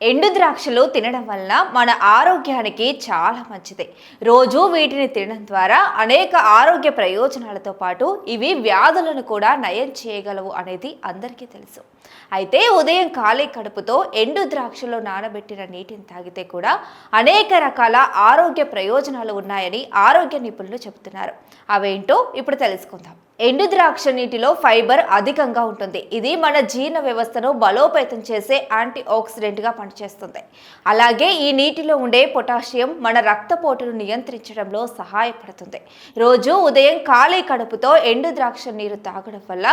ఎండు ద్రాక్షలు తినడం వలన మన ఆరోగ్యానికి చాలా మంచిది. రోజు వీటిని తినడం ద్వారా అనేక ఆరోగ్య ప్రయోజనాలతో పాటు ఇవి వ్యాధులను కూడా నయం చేయగలవు అనేది అందరికీ తెలుసు. అయితే ఉదయం ఖాళీ కడుపుతో ఎండు ద్రాక్షలో నానబెట్టిన నీటిని తాగితే కూడా అనేక రకాల ఆరోగ్య ప్రయోజనాలు ఉన్నాయని ఆరోగ్య నిపుణులు చెబుతున్నారు. అవేంటో ఇప్పుడు తెలుసుకుందాం. ఎండు ద్రాక్ష నీటిలో ఫైబర్ అధికంగా ఉంటుంది. ఇది మన జీర్ణ వ్యవస్థను బలోపేతం చేసే యాంటీ ఆక్సిడెంట్గా పనిచేస్తుంది. అలాగే ఈ నీటిలో ఉండే పొటాషియం మన రక్తపోటును నియంత్రించడంలో సహాయపడుతుంది. రోజు ఉదయం ఖాళీ కడుపుతో ఎండు ద్రాక్ష నీరు తాగడం వల్ల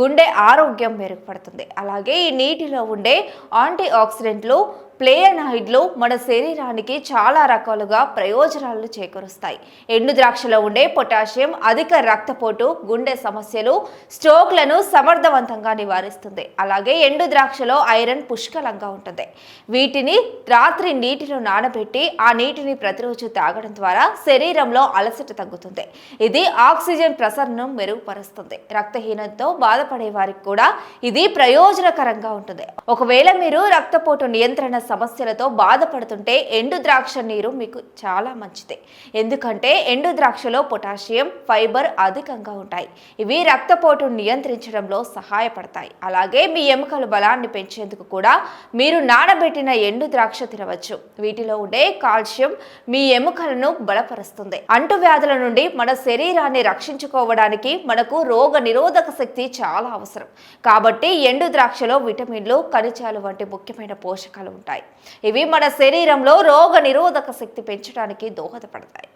గుండె ఆరోగ్యం మెరుగుపడుతుంది. అలాగే ఈ నీటిలో ఉండే యాంటీ ఆక్సిడెంట్లు ప్లేయనాయిడ్లు మన శరీరానికి చాలా రకాలుగా ప్రయోజనాలను చేకూరుస్తాయి. ఎండు ద్రాక్షలో ఉండే పొటాషియం అధిక రక్తపోటు గుండె సమస్యలు స్ట్రోక్లను సమర్థవంతంగా నివారిస్తుంది. అలాగే ఎండు ద్రాక్షలో ఐరన్ పుష్కలంగా ఉంటుంది. వీటిని రాత్రి నీటిలో నానబెట్టి ఆ నీటిని ప్రతిరోజు తాగడం ద్వారా శరీరంలో అలసట తగ్గుతుంది. ఇది ఆక్సిజన్ ప్రసరణను మెరుగుపరుస్తుంది. రక్తహీనతతో బాధపడే వారికి కూడా ఇది ప్రయోజనకరంగా ఉంటుంది. ఒకవేళ మీరు రక్తపోటు నియంత్రణ సమస్యలతో బాధపడుతుంటే ఎండు ద్రాక్ష నీరు మీకు చాలా మంచిది. ఎందుకంటే ఎండు ద్రాక్షలో పొటాషియం ఫైబర్ అధికంగా ఉంటాయి. ఇవి రక్తపోటు నియంత్రించడంలో సహాయపడతాయి. అలాగే మీ ఎముకల బలాన్ని పెంచేందుకు కూడా మీరు నానబెట్టిన ఎండు ద్రాక్ష తినవచ్చు. వీటిలో ఉండే కాల్షియం మీ ఎముకలను బలపరుస్తుంది. అంటువ్యాధుల నుండి మన శరీరాన్ని రక్షించుకోవడానికి మనకు రోగ నిరోధక శక్తి చాలా అవసరం. కాబట్టి ఎండు ద్రాక్షలో విటమిన్లు ఖనిజాలు వంటి ముఖ్యమైన పోషకాలు ఉంటాయి. ఉంటాయి ఇవి మన శరీరంలో రోగ నిరోధక శక్తి పెంచడానికి దోహదపడతాయి.